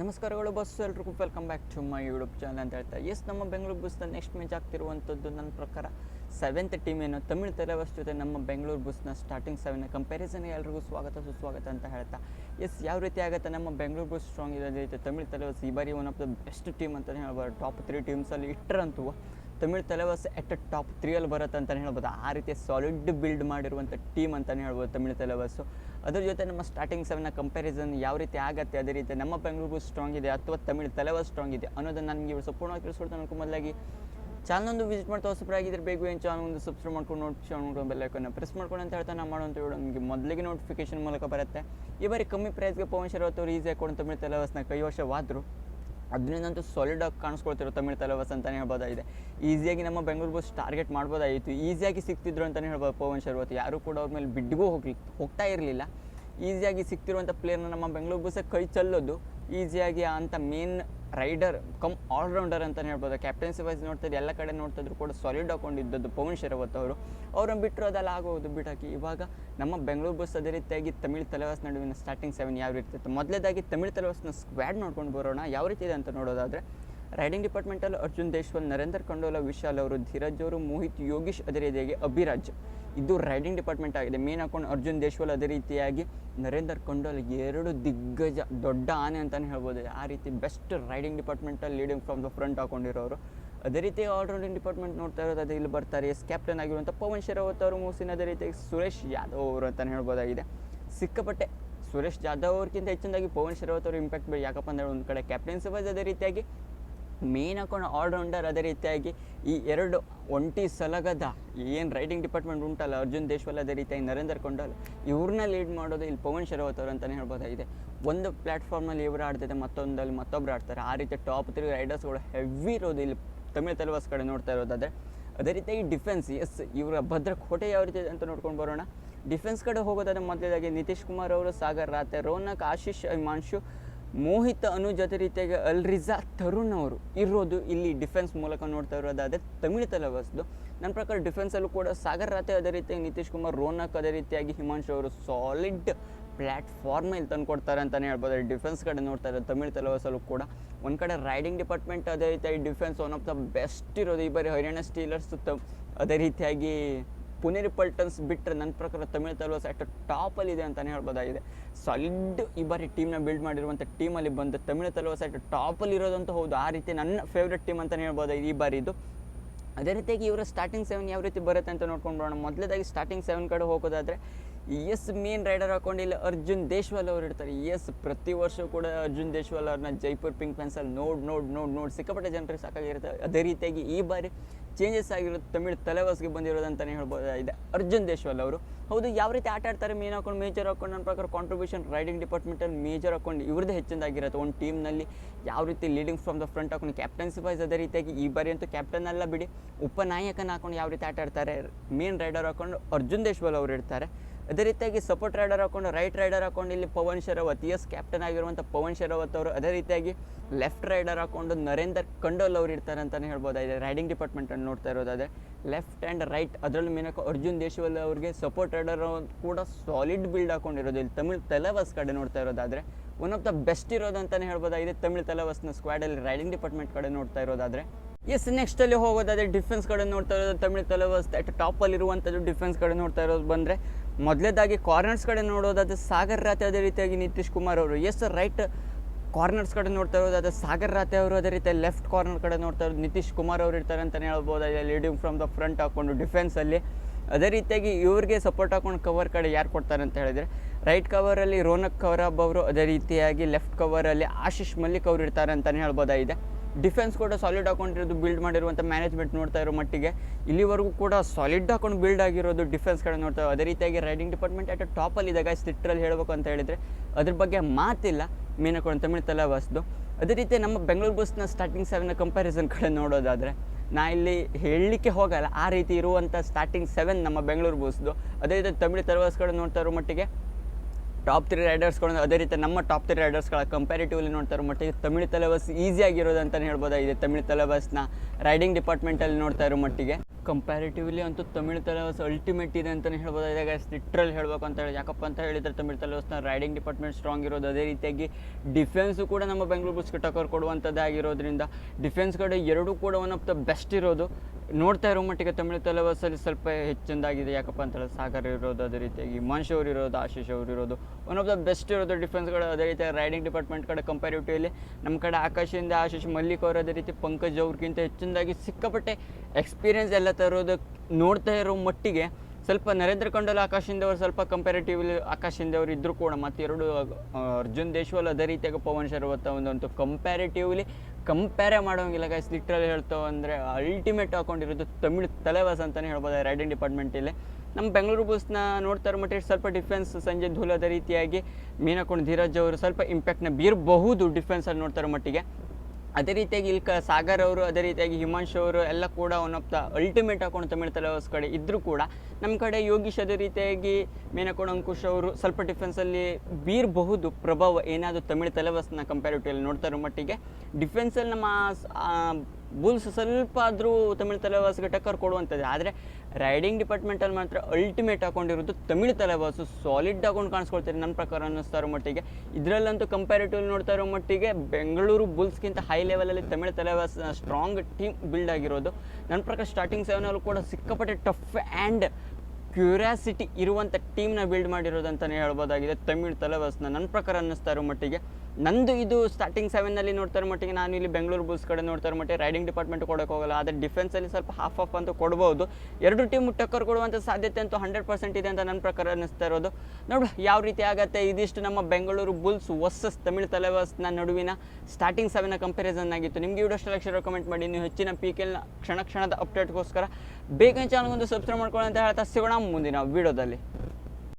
ನಮಸ್ಕಾರಗಳು ಬಸ್ ಎಲ್ರಿಗೂ welcome back to my YouTube channel ಅಂತ ಹೇಳ್ತಾ. ಎಸ್ ನಮ್ಮ ಬೆಂಗಳೂರು ಬಸ್ನ ನೆಕ್ಸ್ಟ್ ಮ್ಯಾಚ್ ಆಗ್ತಿರುವಂಥದ್ದು ನನ್ನ ಪ್ರಕಾರ ಸೆವೆಂತ್ ಟೀಮ್ ಏನು? ತಮಿಳ್ ತಲೆವಸ್ ಜೊತೆ ನಮ್ಮ ಬೆಂಗಳೂರು ಬಸ್ನ ಸ್ಟಾರ್ಟಿಂಗ್ ಸೆವೆನ್ ಕಂಪ್ಯಾರಿಸನ್ ಎಲ್ರಿಗೂ ಸ್ವಾಗತ, ಸುಸ್ವಾಗತ ಅಂತ ಹೇಳ್ತಾ. ಎಸ್ ಯಾವ ರೀತಿ ಆಗುತ್ತೆ? ನಮ್ಮ ಬೆಂಗಳೂರು ಬಸ್ ಸ್ಟ್ರಾಂಗ್ ಇದೆ ತಮಿಳು ತಲೆವಸ್ ಈ ಬಾರಿ one of the best team ಅಂತಲೇ ಹೇಳ್ಬೋದು. ಟಾಪ್ ತ್ರೀ ಟೀಮ್ಸಲ್ಲಿ ಇಟ್ಟರಂತೂ ತಮಿಳ್ ತಲೆವಾಸ್ ಎಟ್ ಟಾಪ್ ತ್ರೀಯಲ್ಲಿ ಬರುತ್ತೆ ಅಂತಲೇ ಹೇಳ್ಬೋದು. ಆ ರೀತಿ ಸಾಲಿಡ್ ಬಿಲ್ಡ್ ಮಾಡಿರುವಂಥ ಟೀಮ್ ಅಂತಲೇ ಹೇಳ್ಬೋದು ತಮಿಳ್ ತಲೆವಾಸು. ಅದ್ರ ಜೊತೆ ನಮ್ಮ ಸ್ಟಾರ್ಟಿಂಗ್ ಸೆವೆನ್ನ ಕಂಪ್ಯಾರಿಸನ್ ಯಾವ ರೀತಿ ಆಗುತ್ತೆ, ಅದೇ ರೀತಿ ನಮ್ಮ ಬೆಂಗಳೂರು ಸ್ಟ್ರಾಂಗ್ ಇದೆ ಅಥವಾ ತಮಿಳ್ ತಲೆವಾಸ್ ಸ್ಟ್ರಾಂಗ್ ಇದೆ ಅನ್ನೋದನ್ನು ನನಗೆ ಇವರು ಸಂಪೂರ್ಣವಾಗಿ ತಿಳಿಸ್ಕೊಡ್ತಾನೆ ಅನ್ಕೊ ಮೊದಲಾಗಿ. ಚಾನಲ್ ಒಂದು ವಿಸಿಟ್ ಮಾಡ್ತಾ ಸಬ್ಸ್ಕ್ರೈಬ್ ಆಗಿದ್ರೆ ಬೇಗ ಏನು ಚಾನಲ್ ಒಂದು ಸಬ್ಸ್ಕ್ರೈಬ್ ಮಾಡ್ಕೊಂಡು ನೋಟಿಫಿಕೇಶನ್ ಮಾಡ್ಕೊಂಡು ಬೆಲ್ಲೈಕನ್ನು ಪ್ರೆಸ್ ಮಾಡ್ಕೊಂಡು ಅಂತ ಹೇಳ್ತಾ ನಾವು ಅಂತ ಹೇಳೋ ನಿಮಗೆ ಮೊದಲಿಗೆ ನೋಟಿಫಿಕೇಶನ್ ಮೂಲಕ ಬರುತ್ತೆ. ಈ ಬಾರಿ ಕಮ್ಮಿ ಪ್ರೈಸ್ಗೆ ಪವನ್ ಶರವತ್ ಅವರು ಈಸಿಯಾಗಿ ಕೊಡೋ ತಮಿಳ್ ಕೈ ಕೈವಶವಾದರು ಅದರಿಂದಂತೂ ಸಾಲಿಡಾಗಿ ಕಾಣಿಸ್ಕೊಳ್ತಿರೋ ತಮಿಳ್ ತಲೆವಸ್ ಅಂತಲೇ ಹೇಳ್ಬೋದಾಗಿದೆ ಈಸಿಯಾಗಿ ನಮ್ಮ ಬೆಂಗಳೂರು ಬಸ್ ಟಾರ್ಗೆಟ್ ಮಾಡ್ಬೋದಾಗಿತ್ತು ಈಸಿಯಾಗಿ ಸಿಗ್ತಿದ್ರು ಅಂತಲೇ ಹೇಳ್ಬೋದು ಪವನ್ ಶರ್ವತ್. ಯಾರು ಕೂಡ ಅವ್ರ ಮೇಲೆ ಬಿಡ್ಗೂ ಹೋಗ್ಲಿ, ಹೋಗ್ತಾ ಇರಲಿಲ್ಲ. ಈಸಿಯಾಗಿ ಸಿಗ್ತಿರುವಂಥ ಪ್ಲೇಯರ್ನ ನಮ್ಮ ಬೆಂಗಳೂರು ಬಸ್ಸೇ ಕೈ ಚೆಲ್ಲೋದು. ಈಸಿಯಾಗಿ ಅಂತ ಮೇನ್ ರೈಡರ್, ಕಮ್ ಆಲ್ರೌಂಡರ್ ಅಂತಲೇ ಹೇಳ್ಬೋದು. ಕ್ಯಾಪ್ಟನ್ಸಿ ವೈಸ್ ನೋಡ್ತಿದ್ದು ಎಲ್ಲ ಕಡೆ ನೋಡ್ತಿದ್ರು ಕೂಡ ಸಾಲಿಡ್ ಹಾಕೊಂಡಿದ್ದದ್ದು ಪವನ್ ಶರವತ್ ಅವರು. ಅವ್ರನ್ನ ಬಿಟ್ಟರು ಅದೆಲ್ಲ ಆಗೋದು ಬಿಟ್ಟಾಕಿ ಇವಾಗ ನಮ್ಮ ಬೆಂಗಳೂರು ಬಸ್ ಅದೇ ರೀತಿಯಾಗಿ ತಮಿಳ್ ತಲೆವಾಸ್ ನಡುವಿನ ಸ್ಟಾರ್ಟಿಂಗ್ ಸೆವೆನ್ ಯಾವ ರೀತಿ ಇತ್ತು? ಮೊದಲೇದಾಗಿ ತಮಿಳ್ ತಲೆವಾಸ್ನ ಸ್ಕ್ವಾಡ್ ನೋಡ್ಕೊಂಡು ಬರೋಣ, ಯಾವ ರೀತಿ ಇದೆ ಅಂತ ನೋಡೋದಾದರೆ ರೈಡಿಂಗ್ ಡಿಪಾರ್ಟ್ಮೆಂಟಲ್ಲಿ ಅರ್ಜುನ್ ದೇಶ್ವಲ್ ನರೇಂದ್ರ ಕಂಡೋಲ, ವಿಶಾಲ್ ಅವರು, ಧೀರಜ್ ಅವರು, ಮೋಹಿತ್, ಯೋಗೀಶ್ ಅದೇ ರೀತಿಯಾಗಿ ಅಭಿರಾಜ್. ಇದು ರೈಡಿಂಗ್ ಡಿಪಾರ್ಟ್ಮೆಂಟ್ ಆಗಿದೆ. ಮೇನ್ ಹಾಕೊಂಡು ಅರ್ಜುನ್ ದೇಶ್ವಲ್ ಅದೇ ರೀತಿಯಾಗಿ ನರೇಂದರ್ ಕೊಂಡೋಲ್ ಎರಡು ದಿಗ್ಗಜ ದೊಡ್ಡ ಆನೆ ಅಂತಲೇ ಹೇಳ್ಬೋದು. ಆ ರೀತಿ ಬೆಸ್ಟ್ ರೈಡಿಂಗ್ ಡಿಪಾರ್ಟ್ಮೆಂಟಲ್ಲಿ ಲೀಡಿಂಗ್ ಫ್ರಮ್ ದ ಫ್ರಂಟ್ ಹಾಕೊಂಡಿರೋರು. ಅದೇ ರೀತಿ ಆಲ್ರೌಂಡಿಂಗ್ ಡಿಪಾರ್ಟ್ಮೆಂಟ್ ನೋಡ್ತಾ ಇರೋದು, ಅದೇ ಇಲ್ಲಿ ಬರ್ತಾರೆ. ಎಸ್ ಕ್ಯಾಪ್ಟನ್ ಆಗಿರುವಂಥ ಪವನ್ ಶರಾವತ್ ಅವರು, ಮೂಸಿನ ಅದೇ ರೀತಿ ಸುರೇಶ್ ಯಾದವ್ ಅವರು ಅಂತಲೇ ಹೇಳ್ಬೋದಾಗಿದೆ. ಸಿಕ್ಕಾಪಟ್ಟೆ ಸುರೇಶ್ ಜಾಧವ್ ಅವ್ರಿಗಿಂತ ಹೆಚ್ಚಿನದಾಗಿ ಪವನ್ ಶರಾವತ್ ಅವರು ಇಂಪ್ಯಾಕ್ಟ್ ಬೀಳಿ ಯಾಕಪ್ಪ ಅಂದರೆ ಒಂದು ಕಡೆ ಕ್ಯಾಪ್ಟನ್ಸಿ ವೈಸ್ ಅದೇ ರೀತಿಯಾಗಿ ಮೇನ್ ಹಾಕೊಂಡು ಆಲ್ರೌಂಡರ್ ಅದೇ ರೀತಿಯಾಗಿ ಈ ಎರಡು ಒಂಟಿ ಸಲಗದ ಏನು ರೈಡಿಂಗ್ ಡಿಪಾರ್ಟ್ಮೆಂಟ್ ಉಂಟಲ್ಲ, ಅರ್ಜುನ್ ದೇಶ್ವಾಲ್ ಅದೇ ರೀತಿಯಾಗಿ, ನರೇಂದ್ರ ಕೊಂಡಲ್ ಇವ್ರನ್ನ ಲೀಡ್ ಮಾಡೋದು ಇಲ್ಲಿ ಪವನ್ ಶರಾವತ್ ಅವರು ಅಂತಲೇ ಹೇಳ್ಬೋದಾಗಿದೆ. ಒಂದು ಪ್ಲ್ಯಾಟ್ಫಾರ್ಮಲ್ಲಿ ಇವರು ಆಡ್ತಿದೆ ಮತ್ತೊಂದಲ್ಲಿ ಮತ್ತೊಬ್ರು ಆಡ್ತಾರೆ. ಆ ರೀತಿ ಟಾಪ್ ತ್ರೀ ರೈಡರ್ಸ್ಗಳು ಹೆವಿ ಇರೋದು ಇಲ್ಲಿ ತಮಿಳ್ ತಲವಾಸ್ ಕಡೆ ನೋಡ್ತಾ ಇರೋದಾದರೆ. ಅದೇ ರೀತಿಯಾಗಿ ಡಿಫೆನ್ಸ್ ಎಸ್ ಇವರ ಭದ್ರ ಕೋಟೆ ಯಾವ ರೀತಿ ಅಂತ ನೋಡ್ಕೊಂಡು ಬರೋಣ. ಡಿಫೆನ್ಸ್ ಕಡೆ ಹೋಗೋದಾದ್ರೆ ಮೊದಲೇದಾಗಿ ನಿತೀಶ್ ಕುಮಾರ್ ಅವರು, ಸಾಗರ್ ರಾತೆ ರೋನಕ್, ಆಶೀಶ್, ಹಿಮಾಂಶು ಮೋಹಿತ್ ಅನು ಜೊತೆ ರೀತಿಯಾಗಿ ಅಲ್ ರಿಜಾ ತರುಣ್ ಅವರು ಇರೋದು ಇಲ್ಲಿ ಡಿಫೆನ್ಸ್ ಮೂಲಕ ನೋಡ್ತಾ ಇರೋದಾದರೆ ತಮಿಳು ತಲವಸ್ದು ನನ್ನ ಪ್ರಕಾರ ಡಿಫೆನ್ಸಲ್ಲೂ ಕೂಡ ಸಾಗರ್ ರಾತೆ ಅದೇ ರೀತಿಯಾಗಿ ನಿತೀಶ್ ಕುಮಾರ್, ರೋನಕ್ ಅದೇ ರೀತಿಯಾಗಿ ಹಿಮಾಂಶು ಅವರು ಸಾಲಿಡ್ ಪ್ಲ್ಯಾಟ್ಫಾರ್ಮ್ ಇಲ್ಲಿ ತಂದು ಕೊಡ್ತಾರೆ ಅಂತಲೇ ಹೇಳ್ಬೋದು. ಡಿಫೆನ್ಸ್ ಕಡೆ ನೋಡ್ತಾ ಇರೋದು ತಮಿಳು ತಲವಸಲ್ಲೂ ಕೂಡ. ಒಂದು ಕಡೆ ರೈಡಿಂಗ್ ಡಿಪಾರ್ಟ್ಮೆಂಟ್ ಅದೇ ರೀತಿಯಾಗಿ defence one of the best ಇರೋದು. ಈ ಬಾರಿ ಹರಿಯಾಣ ಸ್ಟೀಲರ್ಸ್ ಅದೇ ರೀತಿಯಾಗಿ ಪುನೇರಿ ಪಲ್ಟನ್ಸ್ ಬಿಟ್ಟರೆ ನನ್ನ ಪ್ರಕಾರ ತಮಿಳ್ ತಲುವಾಸ್ ಅಟ್ ಟಾಪಲ್ಲಿದೆ ಅಂತಲೇ ಹೇಳ್ಬೋದಾಗಿದೆ. ಸಾಲಿಡ್ ಈ ಬಾರಿ ಟೀಮ್ನ ಬಿಲ್ಡ್ ಮಾಡಿರುವಂಥ ಟೀಮಲ್ಲಿ ಬಂದು ತಮಿಳ್ ತಲುವಾಸ್ ಅಟ್ ಟಾಪಲ್ಲಿ ಇರೋದಂತೂ ಹೌದು. ಆ ರೀತಿ ನನ್ನ ಫೇವ್ರೆಟ್ ಟೀಮ್ ಅಂತಲೇ ಹೇಳ್ಬೋದಾಗಿದೆ ಈ ಬಾರಿದು ಅದೇ ರೀತಿಯಾಗಿ ಇವರ ಸ್ಟಾರ್ಟಿಂಗ್ ಸೆವೆನ್ ಯಾವ ರೀತಿ ಬರುತ್ತೆ ಅಂತ ನೋಡ್ಕೊಂಡು ಬರೋಣ. ಮೊದಲೇದಾಗಿ ಸ್ಟಾರ್ಟಿಂಗ್ ಸೆವೆನ್ ಕಡೆ ಹೋಗೋದಾದರೆ ಎಸ್ ಮೇನ್ ರೈಡರ್ ಹಾಕೊಂಡು ಅರ್ಜುನ್ ದೇಶ್ವಾಲ್ ಅವ್ರು ಇರ್ತಾರೆ. ಎಸ್ ಪ್ರತಿ ವರ್ಷ ಕೂಡ ಅರ್ಜುನ್ ದೇಶ್ವಾಲ್ ಅವ್ರನ್ನ ಜೈಪುರ್ ಪಿಂಕ್ ಪೆನ್ಸಲ್ಲಿ ನೋಡಿ ನೋಡಿ, ನೋಡ್, ನೋಡಿ ಸಿಕ್ಕಾಪಟ್ಟೆ ಜನರಿಗೆ ಸಾಕಾಗಿರುತ್ತೆ. ಅದೇ ರೀತಿಯಾಗಿ ಈ ಬಾರಿ ಚೇಂಜಸ್ ಆಗಿರೋದು ತಮಿಳು ತಲೆವಾಸಿಗೆ ಬಂದಿರೋದು ಅಂತಲೇ ಹೇಳ್ಬೋದಾಗಿದೆ ಅರ್ಜುನ್ ದೇಶ್ವಾಲ್ ಅವರು. ಹೌದು, ಯಾವ ರೀತಿ ಆಟ ಆಡ್ತಾರೆ? ಮೇನ್ ಹಾಕೊಂಡು ಮೇಜರ್ ಹಾಕೊಂಡು, ನನ್ನ ಪ್ರಕಾರ ಕಾಂಟ್ರಿಬ್ಯೂಷನ್ ರೈಡಿಂಗ್ ಡಿಪಾರ್ಟ್ಮೆಂಟಲ್ಲಿ ಮೇಜರ್ ಹಾಕೊಂಡು ಇವ್ರದ್ದು ಹೆಚ್ಚಿನದಾಗಿರುತ್ತೆ. ಒಂದು ಟೀಮ್ನಲ್ಲಿ ಯಾವ ರೀತಿ ಲೀಡಿಂಗ್ ಫ್ರಮ್ ದ ಫ್ರಂಟ್ ಹಾಕೊಂಡು ಕ್ಯಾಪ್ಟನ್ಸಿ ವೈಸ್ ಅದೇ ರೀತಿಯಾಗಿ ಈ ಬಾರಿ ಅಂತೂ ಕ್ಯಾಪ್ಟನ್ ಅಲ್ಲ ಬಿಡಿ. ಉಪನಾಯಕನ ಹಾಕೊಂಡು ಯಾವ ರೀತಿ ಆಟ ಆಡ್ತಾರೆ? ಮೇನ್ ರೈಡರ್ ಹಾಕೊಂಡು ಅರ್ಜುನ್ ದೇಶ್ವಾಲ್ ಅವರು ಇರ್ತಾರೆ. ಅದೇ ರೀತಿಯಾಗಿ ಸಪೋರ್ಟ್ ರೈಡರ್ ಹಾಕೊಂಡು ರೈಟ್ ರೈಡರ್ ಹಾಕೊಂಡು ಇಲ್ಲಿ ಪವನ್ ಶರಾವತ್ ಎಸ್ ಕ್ಯಾಪ್ಟನ್ ಆಗಿರುವಂಥ ಪವನ್ ಶರಾವತ್ ಅವರು ಅದೇ ರೀತಿಯಾಗಿ ಲೆಫ್ಟ್ ರೈಡರ್ ಹಾಕೊಂಡು ನರೇಂದರ್ ಕಂಡೋಲ್ ಅವರು ಇರ್ತಾರೆ ಅಂತಲೇ ಹೇಳ್ಬೋದಾಗಿದೆ ರೈಡಿಂಗ್ ಡಿಪಾರ್ಟ್ಮೆಂಟನ್ನು ನೋಡ್ತಾ ಇರೋದಾದರೆ ಲೆಫ್ಟ್ ಆ್ಯಂಡ್ ರೈಟ್ ಅದರಲ್ಲಿ ಮೇನಕ್ಕೆ ಅರ್ಜುನ್ ದೇಶವಾಲ್ ಅವ್ರಿಗೆ ಸಪೋರ್ಟ್ ರೈಡರ್ ಕೂಡ ಸಾಲಿಡ್ ಬಿಲ್ಡ್ ಹಾಕೊಂಡಿರೋದು. ಇಲ್ಲಿ ತಮಿಳ್ ತಲೆವಾಸ್ ಕಡೆ ನೋಡ್ತಾ ಇರೋದಾದರೆ ಒನ್ ಆಫ್ ದ ಬೆಸ್ಟ್ ಇರೋದು ಅಂತಲೇ ಹೇಳ್ಬೋದಾಗಿದೆ ತಮಿಳ್ ತಲೆವಾಸ್ನ ಸ್ಕ್ವಾಡಲ್ಲಿ ರೈಡಿಂಗ್ ಡಿಪಾರ್ಟ್ಮೆಂಟ್ ಕಡೆ ನೋಡ್ತಾ ಇರೋದಾದರೆ ಎಸ್ ನೆಕ್ಸ್ಟಲ್ಲಿ ಹೋಗೋದಾದರೆ ಡಿಫೆನ್ಸ್ ಕಡೆ ನೋಡ್ತಾ ಇರೋದು ತಮಿಳ್ ತಲೆವಾಸ್. ಅಟ್ ಟಾಪಲ್ಲಿರುವಂಥದ್ದು ಡಿಫೆನ್ಸ್ ಕಡೆ ನೋಡ್ತಾ ಇರೋದು ಬಂದರೆ ಮೊದಲೇದಾಗಿ ಕಾರ್ನರ್ಸ್ ಕಡೆ ನೋಡೋದಾದ ಸಾಗರ್ ರಾತೆ ಅದೇ ರೀತಿಯಾಗಿ ನಿತೀಶ್ ಕುಮಾರ್ ಅವರು. ಎಸ್ ರೈಟ್ ಕಾರ್ನರ್ಸ್ ಕಡೆ ನೋಡ್ತಾ ಇರೋದು ಸಾಗರ್ ರಾತೆ ಅವರು, ಅದೇ ರೀತಿ ಲೆಫ್ಟ್ ಕಾರ್ನರ್ ಕಡೆ ನೋಡ್ತಾ ಇರೋದು ನಿತೀಶ್ ಕುಮಾರ್ ಅವರು ಇರ್ತಾರೆ ಅಂತಲೇ ಹೇಳ್ಬೋದು. ಲೀಡಿಂಗ್ ಫ್ರಮ್ ದ ಫ್ರಂಟ್ ಹಾಕ್ಕೊಂಡು ಡಿಫೆನ್ಸಲ್ಲಿ ಅದೇ ರೀತಿಯಾಗಿ ಇವ್ರಿಗೆ ಸಪೋರ್ಟ್ ಹಾಕೊಂಡು ಕವರ್ ಕಡೆ ಯಾರು ಕೊಡ್ತಾರೆ ಅಂತ ಹೇಳಿದರೆ ರೈಟ್ ಕವರಲ್ಲಿ ರೋನಕ್ ಕವರಬ್ ಅವರು, ಅದೇ ರೀತಿಯಾಗಿ ಲೆಫ್ಟ್ ಕವರಲ್ಲಿ ಆಶೀಶ್ ಮಲ್ಲಿಕ್ ಅವರು ಇರ್ತಾರೆ ಅಂತಲೇ ಹೇಳ್ಬೋದಾಗಿದೆ. ಡಿಫೆನ್ಸ್ ಕೂಡ ಸಾಲಿಡ್ ಹಾಕೊಂಡಿರೋದು ಬಿಲ್ಡ್ ಮಾಡಿರುವಂಥ ಮ್ಯಾನೇಜ್ಮೆಂಟ್ ನೋಡ್ತಾ ಇರೋ ಮಟ್ಟಿಗೆ, ಇಲ್ಲಿವರೆಗೂ ಕೂಡ ಸಾಲಿಡ್ ಹಾಕೊಂಡು ಬಿಲ್ಡ್ ಆಗಿರೋದು ಡಿಫೆನ್ಸ್ ಕಡೆ ನೋಡ್ತಾ ಅದೇ ರೀತಿಯಾಗಿ ರೈಡಿಂಗ್ ಡಿಪಾರ್ಟ್ಮೆಂಟ್ ಅಟ್ ಟಾಪಲ್ಲಿ ಇದೆ ಗಾಯ್ಸ್ ಲಿಟ್ರಲ್ಲಿ ಹೇಳಬೇಕು ಅಂತ ಹೇಳಿದರೆ, ಅದ್ರ ಬಗ್ಗೆ ಮಾತಿಲ್ಲ ಮೇನ್ ಹಾಕೊಂಡು ತಲೆ ವಾಸ್ದು ಅದೇ ರೀತಿ ನಮ್ಮ ಬೆಂಗಳೂರು ಬಸ್ನ ಸ್ಟಾರ್ಟಿಂಗ್ ಸೆವೆನ್ ಕಂಪ್ಯಾರಿಸನ್ ಕಡೆ ನೋಡೋದಾದರೆ, ನಾ ಇಲ್ಲಿ ಹೇಳಲಿಕ್ಕೆ ಹೋಗಲ್ಲ, ಆ ರೀತಿ ಇರುವಂಥ ಸ್ಟಾರ್ಟಿಂಗ್ ಸೆವೆನ್ ನಮ್ಮ ಬೆಂಗಳೂರು ಬಸ್ದು ಅದೇ ರೀತಿ ತಮಿಳ್ ತಲೆವಾಸ್ ಕಡೆ ನೋಡ್ತಾ ಇರೋ ಮಟ್ಟಿಗೆ ಟಾಪ್ ತ್ರೀ ರೈಡರ್ಸ್ಗಳು ಅದೇ ರೀತಿ ನಮ್ಮ ಟಾಪ್ ತ್ರೀ ರೈಡರ್ಸ್ಗಳ ಕಂಪ್ಯಾರಿಟಿವ್ಲಿ ನೋಡ್ತಾರೆ ಮಟ್ಟಿಗೆ ತಮಿಳು ತಲೆಬಸ್ ಈಸಿಯಾಗಿರೋದು ಅಂತಲೇ ಹೇಳ್ಬೋದಾಗಿದೆ ತಮಿಳು ತಲೆಬಸ್ನ ರೈಡಿಂಗ್ ಡಿಪಾರ್ಟ್ಮೆಂಟಲ್ಲಿ ನೋಡ್ತಾ ಇರೋ ಮಟ್ಟಿಗೆ. ಕಂಪ್ಯಾರಿಟಿವ್ಲಿ ಅಂತೂ ತಮಿಳು ತಲೆಬಸ್ ಅಲ್ಟಿಮೇಟ್ ಇದೆ ಅಂತಲೇ ಹೇಳ್ಬೋದಾಗಿದೆ ಇದಾಗ ಲಿಟ್ರಲ್ ಹೇಳಬೇಕು ಅಂತ ಹೇಳಿ, ಯಾಕಪ್ಪ ಅಂತ ಹೇಳಿದರೆ ತಮಿಳು ತಲೆಬಸ್ನ ರೈಡಿಂಗ್ ಡಿಪಾರ್ಟ್ಮೆಂಟ್ ಸ್ಟ್ರಾಂಗ್ ಇರೋದು ಅದೇ ರೀತಿಯಾಗಿ ಡಿಫೆನ್ಸು ಕೂಡ ನಮ್ಮ ಬೆಂಗಳೂರು ಬುಲ್ಸ್ಗೆ ಟಕ್ಕರ್ ಕೊಡುವಂಥದ್ದೇ ಆಗಿರೋದ್ರಿಂದ ಡಿಫೆನ್ಸ್ ಕಡೆ ಎರಡೂ ಕೂಡ ಒನ್ ಆಫ್ ದ ಬೆಸ್ಟ್ ಇರೋದು. ನೋಡ್ತಾ ಇರೋ ಮಟ್ಟಿಗೆ ತಮಿಳು ತಲವಾಸಲ್ಲಿ ಸ್ವಲ್ಪ ಹೆಚ್ಚಿಂದಾಗಿದೆ ಯಾಕಪ್ಪ ಅಂತ ಹೇಳಿದ್ರೆ ಸಾಗರ್ ಇರೋದು ಅದೇ ರೀತಿಯಾಗಿ ಮನುಷ್ಯ ಅವ್ರು ಇರೋದು, ಆಶೀಶ್ ಅವ್ರು ಇರೋದು. ಒನ್ ಆಫ್ ದ ಬೆಸ್ಟ್ ಇರೋದು ಡಿಫೆನ್ಸ್ಗಳು ಅದೇ ರೀತಿ ರೈಡಿಂಗ್ ಡಿಪಾರ್ಟ್ಮೆಂಟ್ ಕಡೆ ಕಂಪ್ಯಾರಿಟಿವ್ಲಿ ನಮ್ಮ ಕಡೆ ಆಕಾಶಿಂದ ಆಶೀಶ್ ಮಲ್ಲಿಕ್ ಅವರು ಅದೇ ರೀತಿ ಪಂಕಜ್ ಅವ್ರಿಗಿಂತ ಹೆಚ್ಚಿನದಾಗಿ ಸಿಕ್ಕಾಪಟ್ಟೆ ಎಕ್ಸ್ಪೀರಿಯನ್ಸ್ ಎಲ್ಲ ತರೋದು ನೋಡ್ತಾ ಇರೋ ಮಟ್ಟಿಗೆ ಸ್ವಲ್ಪ ನರೇಂದ್ರ ಕೊಂಡಲ ಅವರು ಸ್ವಲ್ಪ ಕಂಪ್ಯಾರಿಟಿವ್ಲಿ ಆಕಾಶಿಂದವರು ಅವರು ಇದ್ದರೂ ಕೂಡ ಮತ್ತೆ ಎರಡು ಅರ್ಜುನ್ ದೇಶ್ವಾಲ್ ಅದೇ ರೀತಿಯಾಗಿ ಪವನ್ ಶರ್ವತ್ ಒಂದಂತೂ ಕಂಪ್ಯಾರಿಟಿವ್ಲಿ ಕಂಪೇರೇ ಮಾಡೋಂಗಿಲ್ಲ ಗೈಸ್ ಲಿಟ್ರಲ್ಲಿ ಹೇಳ್ತಾವೆ ಅಂದರೆ ಅಲ್ಟಿಮೇಟ್ ಹಾಕೊಂಡಿರೋದು ತಮಿಳು ತಲೆವಾಸ ಅಂತಲೇ ಹೇಳ್ಬೋದು ರೈಡಿಂಗ್ ಡಿಪಾರ್ಟ್ಮೆಂಟಲ್ಲಿ ನಮ್ಮ ಬೆಂಗಳೂರು ಬೂಸ್ನ ನೋಡ್ತಾರೆ ಇರೋ ಸ್ವಲ್ಪ ಡಿಫೆನ್ಸ್ ಸಂಜೆ ಧೂಲದ ರೀತಿಯಾಗಿ ಮೀನಕೊಂಡು ಧೀರಜ್ ಅವರು ಸ್ವಲ್ಪ ಇಂಪ್ಯಾಕ್ಟ್ನ ಬೀರಬಹುದು ಡಿಫೆನ್ಸಲ್ಲಿ ನೋಡ್ತಾರೆ ಮಟ್ಟಿಗೆ. ಅದೇ ರೀತಿಯಾಗಿ ಇಲ್ಲಿ ಕ ಸಾಗರ್ ಅವರು, ಅದೇ ರೀತಿಯಾಗಿ ಹಿಮಾಂಶು ಅವರು ಎಲ್ಲ ಕೂಡ ಒನ್ ಆಫ್ ದ ಅಲ್ಟಿಮೇಟ್ ಹಾಕೊಂಡು ತಮಿಳ್ ತಲೆವಾಸ್ ಕಡೆ ಇದ್ದರೂ ಕೂಡ ನಮ್ಮ ಕಡೆ ಯೋಗೀಶ್ ಅದೇ ರೀತಿಯಾಗಿ ಮೇನಕೋಣ ಅಂಕುಶ್ ಅವರು ಸ್ವಲ್ಪ ಡಿಫೆನ್ಸಲ್ಲಿ ಬೀರಬಹುದು ಪ್ರಭಾವ ಏನಾದರೂ ತಮಿಳ್ ತಲೆವಾಸ್ನ ಕಂಪ್ಯಾರಿಟಿವ್ಲಿ ನೋಡ್ತಾರೋ ಮಟ್ಟಿಗೆ. ಡಿಫೆನ್ಸಲ್ಲಿ ನಮ್ಮ ಬುಲ್ಸ್ ಸ್ವಲ್ಪ ಆದರೂ ತಮಿಳು ತಲೆವಾಸ್ಗೆ ಟಕ್ಕರ್ ಕೊಡುವಂಥದ್ದು. ಆದರೆ ರೈಡಿಂಗ್ ಡಿಪಾರ್ಟ್ಮೆಂಟಲ್ಲಿ ಮಾತ್ರ ಅಲ್ಟಿಮೇಟ್ ಹಾಕೊಂಡಿರೋದು ತಮಿಳು ತಲೆಬಾಸು ಸಾಲಿಡ್ ಹಾಕೊಂಡು ಕಾಣಿಸ್ಕೊಳ್ತಾರೆ ನನ್ನ ಪ್ರಕಾರ ಅನ್ನಿಸ್ತಾ ಇರೋ ಮಟ್ಟಿಗೆ. ಇದರಲ್ಲಂತೂ ಕಂಪ್ಯಾರಿಟಿವ್ಲಿ ನೋಡ್ತಾ ಇರೋ ಮಟ್ಟಿಗೆ ಬೆಂಗಳೂರು ಬುಲ್ಸ್ಗಿಂತ ಹೈ ಲೆವೆಲಲ್ಲಿ Tamil Thalaivas strong team build ಆಗಿರೋದು. ನನ್ನ ಪ್ರಕಾರ ಸ್ಟಾರ್ಟಿಂಗ್ ಸೆವೆನಲ್ಲೂ ಕೂಡ ಸಿಕ್ಕಾಪಟ್ಟೆ ಟಫ್ ಆ್ಯಂಡ್ ಕ್ಯೂರಿಯಾಸಿಟಿ ಇರುವಂಥ ಟೀಮ್ನ ಬಿಲ್ಡ್ ಮಾಡಿರೋದು ಅಂತಲೇ ಹೇಳ್ಬೋದಾಗಿದೆ ತಮಿಳು ತಲೆಬಾಸ್ನ ನನ್ನ ಪ್ರಕಾರ ಅನ್ನಿಸ್ತಾ ಇರೋ ಮಟ್ಟಿಗೆ. ನಂದು ಇದು ಸ್ಟಾರ್ಟಿಂಗ್ ಸೆವೆನ್ನಲ್ಲಿ ನೋಡ್ತಾ ಮಟ್ಟಿಗೆ ನಾನು ಇಲ್ಲಿ ಬೆಂಗಳೂರು ಬುಲ್ಸ್ ಕಡೆ ನೋಡ್ತಾ ಇರೋ ಮಟ್ಟಿಗೆ ರೈಡಿಂಗ್ ಡಿಪಾರ್ಟ್ಮೆಂಟ್ ಹೋಗಲ್ಲ. ಆದರೆ ಡಿಫೆನ್ಸಲ್ಲಿ ಸ್ವಲ್ಪ ಹಾಫ್ ಆಫ್ ಅಂತ ಕೊಡ್ಬೋದು. ಎರಡು ಟೀಮ್ ಟಕ್ಕರ್ ಕೊಡುವಂಥ ಸಾಧ್ಯತೆ ಅಂತೂ ಹಂಡ್ರೆಡ್ ಪರ್ಸೆಂಟ್ ಇದೆ ಅಂತ ನನ್ನ ಪ್ರಕಾರ ಅನ್ನಿಸ್ತಾ ಇರೋದು. ನೋಡು, ಯಾವ ರೀತಿ ಆಗತ್ತೆ? ಇದಿಷ್ಟು ನಮ್ಮ ಬೆಂಗಳೂರು ಬುಲ್ಸ್ ವರ್ಸಸ್ ತಮಿಳು ತಲೆವಾಸ್ನ ನಡುವಿನ ಸ್ಟಾರ್ಟಿಂಗ್ ಸೆವೆನ್ ಕಂಪ್ಯಾರಿಸನ್ ಆಗಿತ್ತು. ನಿಮಗೆ ವಿಡಿಯೋ ಇಷ್ಟ ಲಕ್ಷ ಕಮೆಂಟ್ ಮಾಡಿ. ನೀವು ಹೆಚ್ಚಿನ ಪಿ ಕೆಲ್ನ ಕ್ಷಣ ಕ್ಷಣದ ಅಪ್ಡೇಟ್ಗೋಸ್ಕರ ಬೇಗ ಚಾನಲ್ಗೊಂದು ಸಬ್ಸ್ಕ್ರೈಬ್ ಮಾಡ್ಕೊಳ್ಳಿ ಅಂತ ಹೇಳ್ತಾ ಸಿಗೋಣ ಮುಂದಿನ ವಿಡಿಯೋದಲ್ಲಿ.